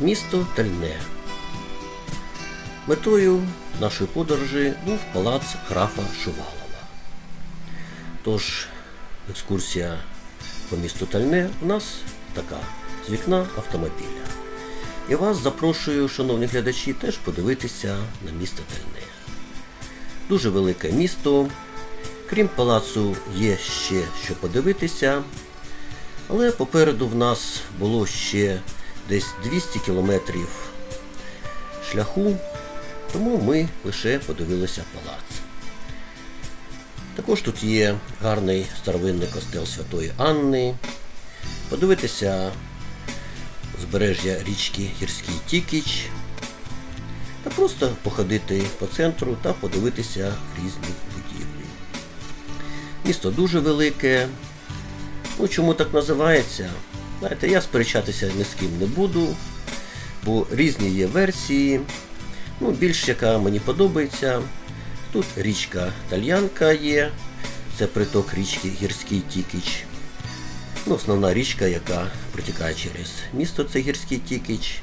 Місто Тальне. Метою нашої подорожі був палац графа Шувалова. Тож, екскурсія по місту Тальне у нас така з вікна автомобіля. І вас запрошую, шановні глядачі, теж подивитися на місто Тальне. Дуже велике місто. Крім палацу, є ще що подивитися. Але попереду в нас було ще десь 200 кілометрів шляху, тому ми лише подивилися палац. Також тут є гарний старовинний костел Святої Анни. Подивитися узбережжя річки Гірський Тікіч. Та просто походити по центру та подивитися різні будівлі. Місто дуже велике. Ну, чому так називається? Знаєте, я сперечатися ні з ким не буду, бо різні є версії. Ну, більш яка мені подобається. Тут річка Тальянка є, це приток річки Гірський Тікіч. Ну, основна річка, яка протікає через місто, це Гірський Тікіч.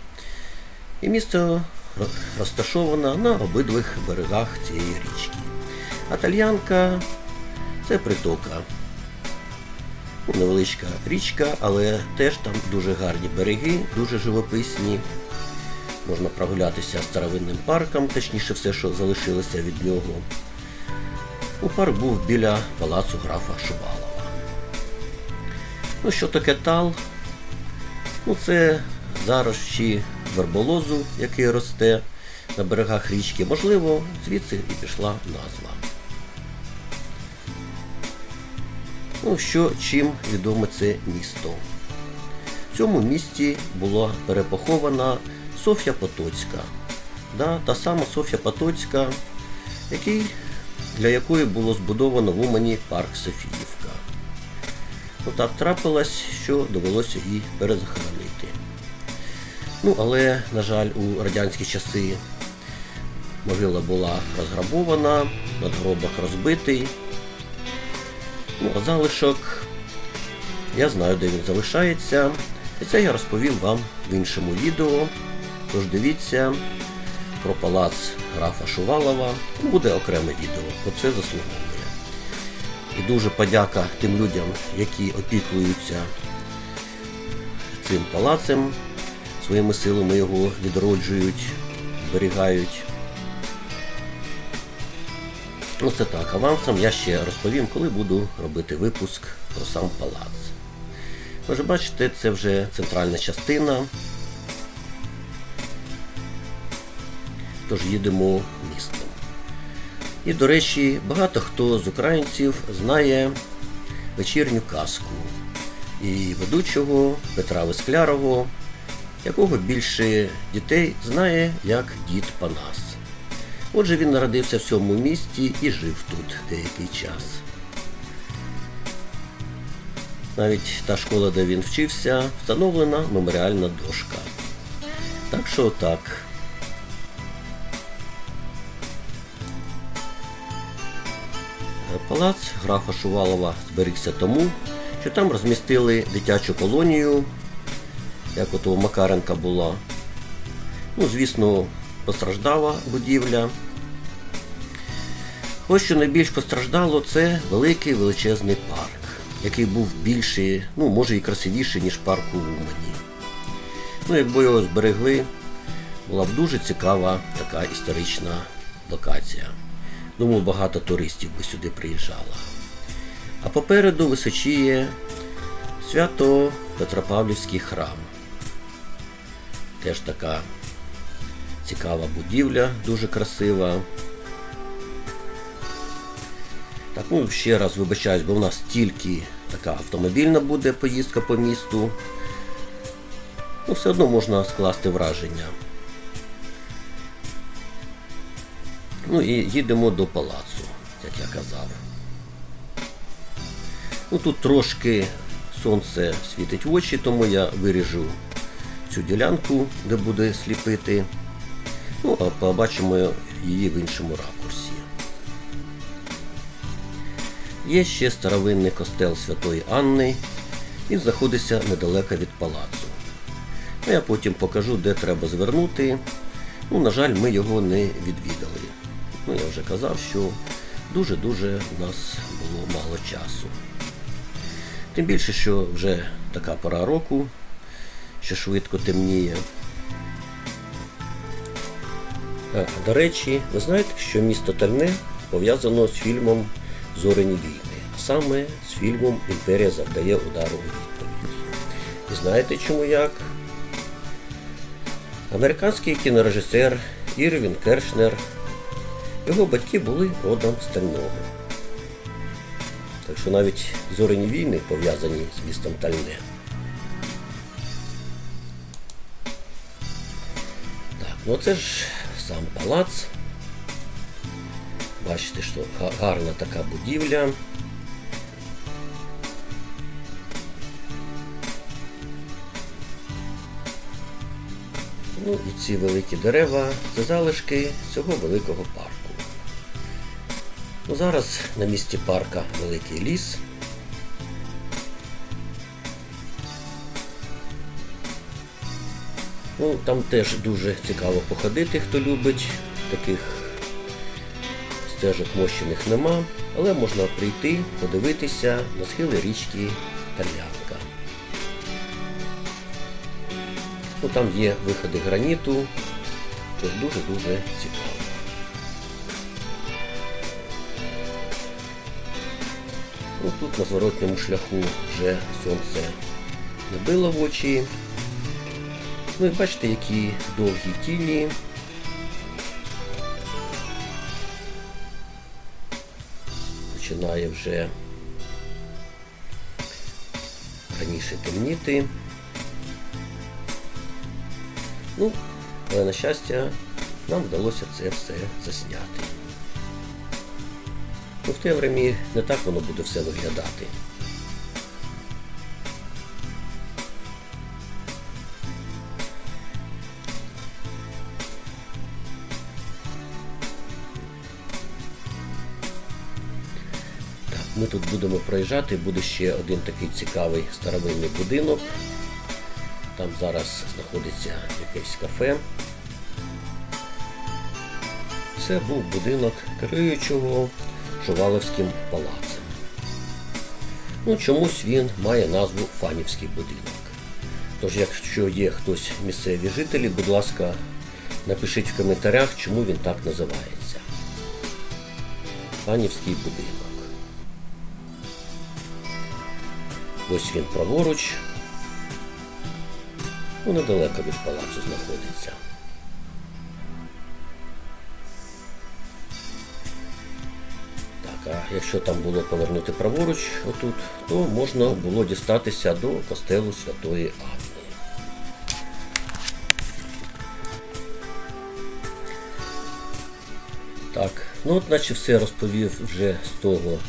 І місто ро- розташовано на обидвих берегах цієї річки. А Тальянка це притока. Невеличка річка, але теж там дуже гарні береги, дуже живописні. Можна прогулятися старовинним парком, точніше все, що залишилося від нього. У парк був біля палацу графа Шувалова. Ну, що таке тал? Ну, це зарощі верболозу, який росте на берегах річки. Можливо, звідси і пішла назва. Ну, що чим відоме це місто? В цьому місті була перепохована Софія Потоцька. Да, та сама Софія Потоцька, який, для якої було збудовано в Умані парк Софіївка. Ну так трапилось, що довелося її перезахоронити. Ну, але, на жаль, у радянські часи могила була розграбована, надгробок розбитий. Ну, а залишок я знаю, де він залишається. І це я розповім вам в іншому відео. Тож дивіться про палац графа Шувалова. Буде окреме відео, бо це заслуговує. І дуже подяка тим людям, які опікуються цим палацем, своїми силами його відроджують, зберігають. Це так, авансом я ще розповім, коли буду робити випуск про сам палац. Ви ж бачите, це вже центральна частина. Тож їдемо містом. І, до речі, багато хто з українців знає вечірню казку і ведучого Петра Весклярого, якого більше дітей знає як дід Панас. Отже, він народився в цьому місті і жив тут деякий час. Навіть та школа, де він вчився, встановлена меморіальна дошка. Так що так. Палац графа Шувалова зберігся тому, що там розмістили дитячу колонію, як от у Макаренка була. Ну, звісно, постраждала будівля. Ось що найбільш постраждало, це великий величезний парк, який був більший, ну, може і красивіший, ніж парк у Умані. Ну, якби його зберегли, була б дуже цікава така історична локація. Думаю, багато туристів би сюди приїжджало. А попереду височіє свято Петропавлівський храм. Теж така цікава будівля, дуже красива. Так, ну ще раз вибачаюсь, бо в нас тільки така автомобільна буде поїздка по місту. Ну, все одно можна скласти враження. Ну і їдемо до палацу, як я казав. Ну тут трошки сонце світить в очі, тому я виріжу цю ділянку, де буде сліпити. Ну, а побачимо її в іншому ракурсі. Є ще старовинний костел Святої Анни. Він знаходиться недалеко від палацу. Ну, Я потім покажу, де треба звернути. Ну, на жаль, ми його не відвідали. Ну, я вже казав, що дуже-дуже у нас було мало часу. Тим більше, що вже така пора року, що швидко темніє. А, до речі, ви знаєте, що місто Тальне пов'язано з фільмом Зорені війни, а саме з фільмом Імперія завдає удару у відповідь. І знаєте чому як? Американський кінорежисер Ірвін Кершнер. Його батьки були родом з Тального. Так що навіть зорені війни пов'язані з містом Тальне. Так, ну це ж сам палац. Бачите, що гарна така будівля. Ну і ці великі дерева це залишки цього великого парку. Ну, зараз на місці парка великий ліс. Ну, там теж дуже цікаво походити, хто любить. Таких стежок мощених нема, але можна прийти, подивитися на схили річки Тальянка. Ну, там є виходи граніту, тож дуже-дуже цікаво. Ну, тут на зворотньому шляху вже сонце не било в очі. І бачите, які довгі тіні. Починає вже раніше темніти. Ну, але на щастя, нам вдалося це все засняти. Ну, в темряві не так воно буде все виглядати. Ми тут будемо проїжджати, буде ще один такий цікавий старовинний будинок. Там зараз знаходиться якесь кафе. Це був будинок керуючого Шуваловським палацем. Ну, чомусь він має назву Фанівський будинок. Тож, якщо є хтось місцеві жителі, будь ласка, напишіть в коментарях, чому він так називається. Фанівський будинок. Ось він праворуч. Ну, недалеко від палацу знаходиться. Так, а якщо там було повернути праворуч, отут, то можна було дістатися до костелу Святої Анни. Так, ну от наче все розповів вже з того,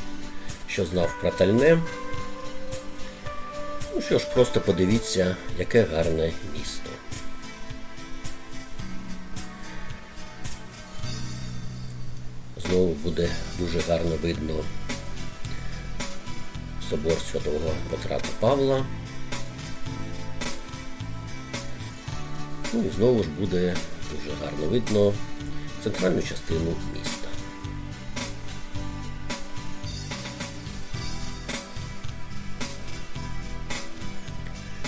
що знав про Тальне. Ну що ж, просто подивіться, яке гарне місто. Знову буде дуже гарно видно собор святого Петра та Павла. Ну і знову ж буде дуже гарно видно центральну частину міста.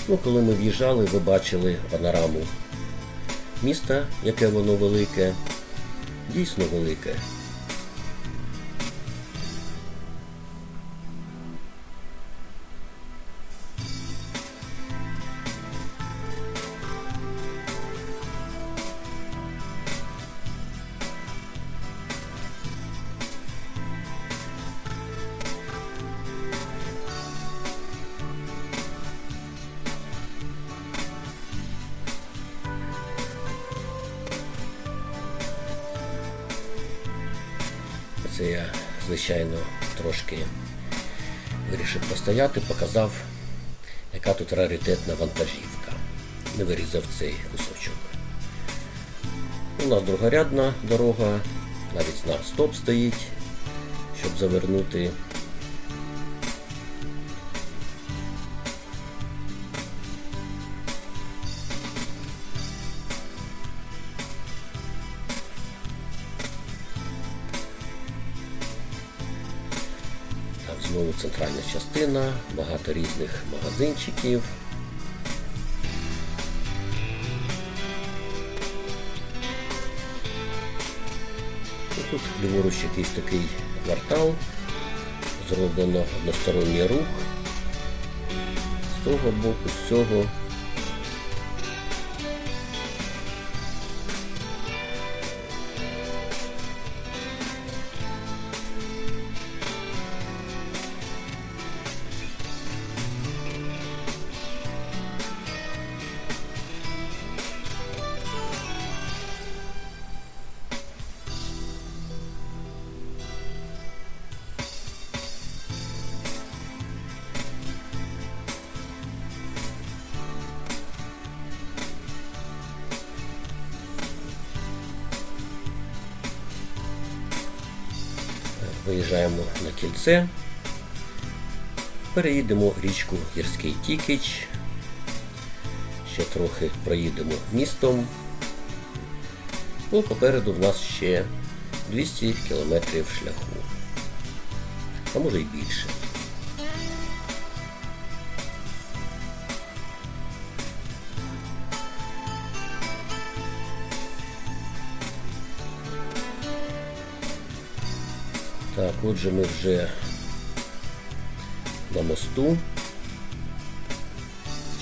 Ну, коли ми в'їжджали, ви бачили панораму міста, яке воно велике, дійсно велике. Це я, звичайно, трошки вирішив постояти, показав, яка тут раритетна вантажівка. Не вирізав цей кусочок. У нас другорядна дорога, навіть знак стоп стоїть, щоб завернути. Центральна частина, багато різних магазинчиків. І тут ліворуч якийсь такий квартал. Зроблено односторонній рух. З того боку, з цього. Виїжджаємо на кільце, переїдемо річку Гірський Тікич, ще трохи проїдемо містом. Ну, попереду в нас ще 200 кілометрів шляху. А може й більше. Так, отже, ми вже на мосту.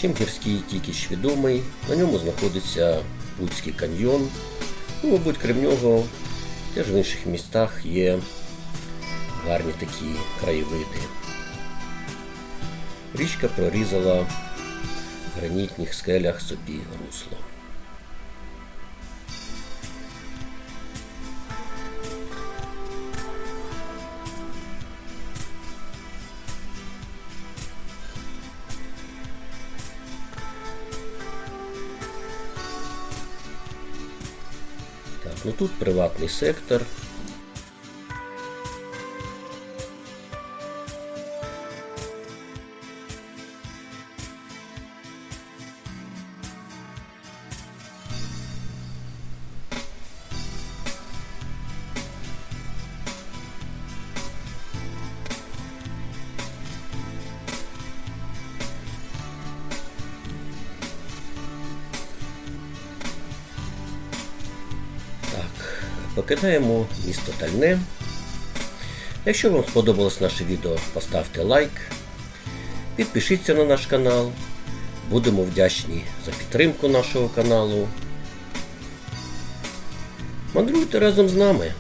Чим гірський тікіч відомий, на ньому знаходиться Путський каньйон. Ну, мабуть, крім нього, теж в інших містах є гарні такі краєвиди. Річка прорізала в гранітних скелях собі русло. Тут приватний сектор. Покидаємо місто Тальне. Якщо вам сподобалось наше відео, поставте лайк, підпишіться на наш канал. Будемо вдячні за підтримку нашого каналу. Мандруйте разом з нами.